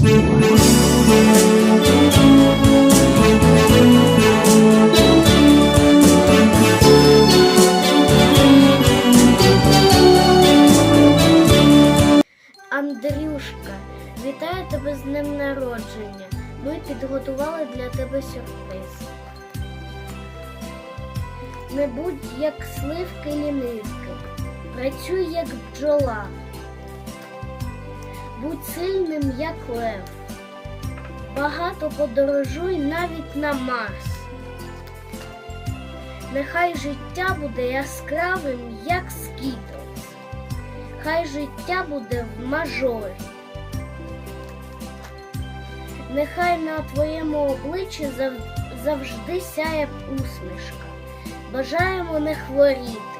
Андрюшка, вітаю тебе з днем народження. Ми підготували для тебе сюрприз. Не будь як сливки лінивки, працюй як бджола. Будь сильним, як лев. Багато подорожуй навіть на Марс. Нехай життя буде яскравим, як скітлс. Хай життя буде в мажорі. Нехай на твоєму обличчі завжди сяє усмішка. Бажаємо не хворіти.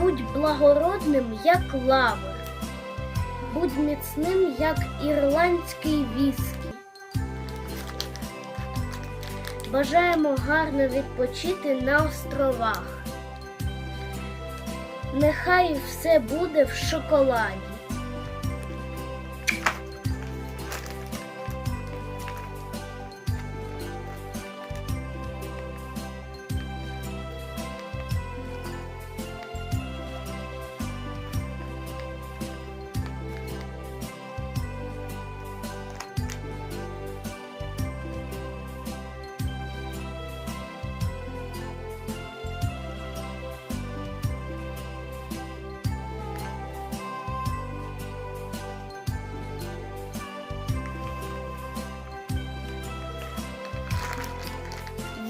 Будь благородним, як лавр. Будь міцним, як ірландський віскі. Бажаємо гарно відпочити на островах. Нехай все буде в шоколаді.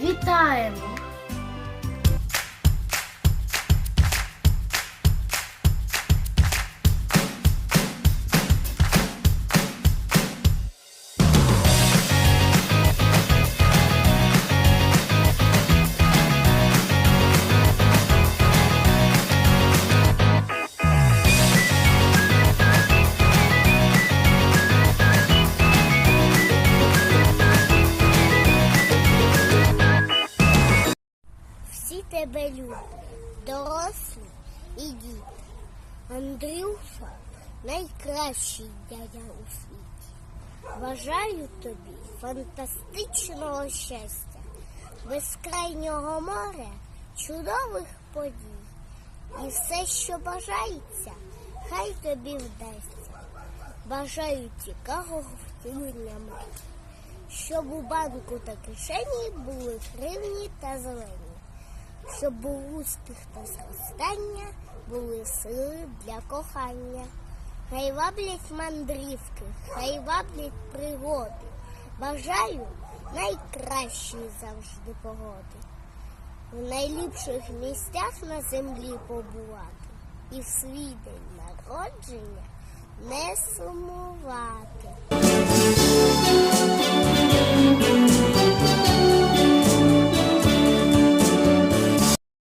Вітаємо! Тебе люблять, дорослі і діти. Андрюша найкращий дядя у світі. Бажаю тобі фантастичного щастя, безкрайнього моря, чудових подій. І все, що бажається, хай тобі вдасться. Бажаю цікавого втілення мрій, щоб у банку та кишені були гривні та зелені щоб був успіх та зростання, були сили для кохання. Хай ваблять мандрівки, хай ваблять пригоди. Бажаю найкращі завжди погоди. В найліпших місцях на землі побувати і в свій день народження не сумувати.